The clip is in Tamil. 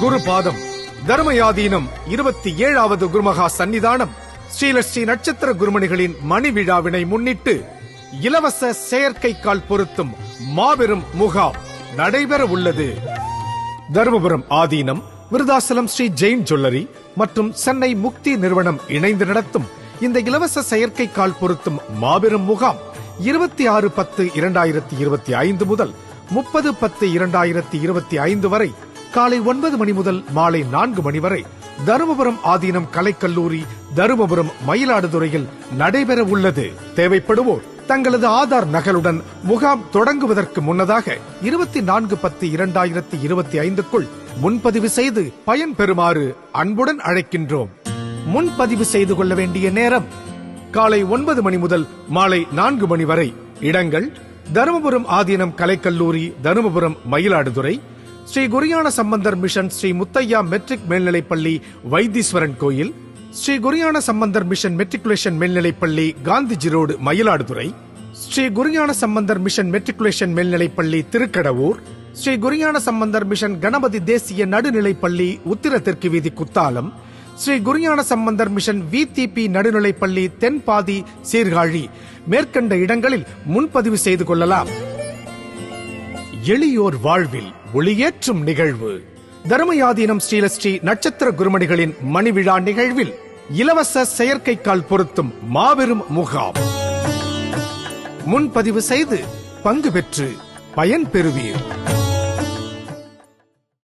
குருபாதம். தர்மயாதீனம் இருபத்தி ஏழாவது குருமகா சன்னிதானம். ஸ்ரீலஸ்ரீ நட்சத்திர குருமணிகளின் மணி விழாவினை முன்னிட்டு இலவச செயற்கைக்கால் பொருத்தும் மாபெரும் முகாம் நடைபெற உள்ளது. தருமபுரம் ஆதீனம் விருதாசலம் ஸ்ரீ ஜெயின் ஜுவல்லரி மற்றும் சென்னை முக்தி நிறுவனம் இணைந்து நடத்தும் இந்த இலவச செயற்கை கால் பொருத்தும் மாபெரும் முகாம் இருபத்தி ஆறு பத்து இரண்டாயிரத்தி இருபத்தி ஐந்து முதல் முப்பது பத்து இரண்டாயிரத்தி இருபத்தி ஐந்து வரை காலை ஒன்பது மணி முதல் மாலை நான்கு மணி வரை தருமபுரம் ஆதீனம் கலைக்கல்லூரி தருமபுரம் மயிலாடுதுறையில் நடைபெற உள்ளது. தேவைப்படுவோர் தங்களது ஆதார் நகலுடன் முகாம் தொடங்குவதற்கு முன்னதாக இருபத்தி நான்கு பத்து இரண்டாயிரத்தி இருபத்தி ஐந்துக்குள் முன்பதிவு செய்து பயன் பெறுமாறு அன்புடன் அழைக்கின்றோம். முன்பதிவு செய்து கொள்ள வேண்டிய நேரம் காலை ஒன்பது மணி முதல் மாலை நான்கு மணி வரை. இடங்கள் தருமபுரம் ஆதீனம் கலைக்கல்லூரி தருமபுரம் மயிலாடுதுறை ஸ்ரீ குரியான சம்பந்தர் மிஷன் ஸ்ரீ முத்தையா மெட்ரிக் மேல்நிலைப்பள்ளி வைத்தீஸ்வரன் கோயில் ஸ்ரீ குரியான சம்பந்தர் மிஷன் மெட்ரிகுலேஷன் மேல்நிலைப்பள்ளி Gandhiji road Mayiladuthurai Sri Gurugnana Sambandar mission matriculation மேல்நிலைப்பள்ளி திருக்கடவூர் ஸ்ரீ குரியான சம்பந்தர் மிஷன் கணபதி தேசிய நடுநிலைப்பள்ளி உத்திர தெற்கு வீதி குத்தாலம் ஸ்ரீ குரியான சம்பந்தர் மிஷன் விதிபி நடுநிலைப்பள்ளி தென்பாதி சீர்காழி. மேற்கண்ட இடங்களில் முன்பதிவு செய்து கொள்ளலாம். எளியோர் வாழ்வில் ஒளியேற்றும் நிகழ்வு. தர்மயாதீனம் ஸ்ரீலஸ்ரீ நட்சத்திர குருமணிகளின் மணிவிழா நிகழ்வில் இலவச செயற்கைக்கால் பொருத்தும் மாபெரும் முகாம். முன்பதிவு செய்து பங்கு பெற்று பயன் பெறுவீர்.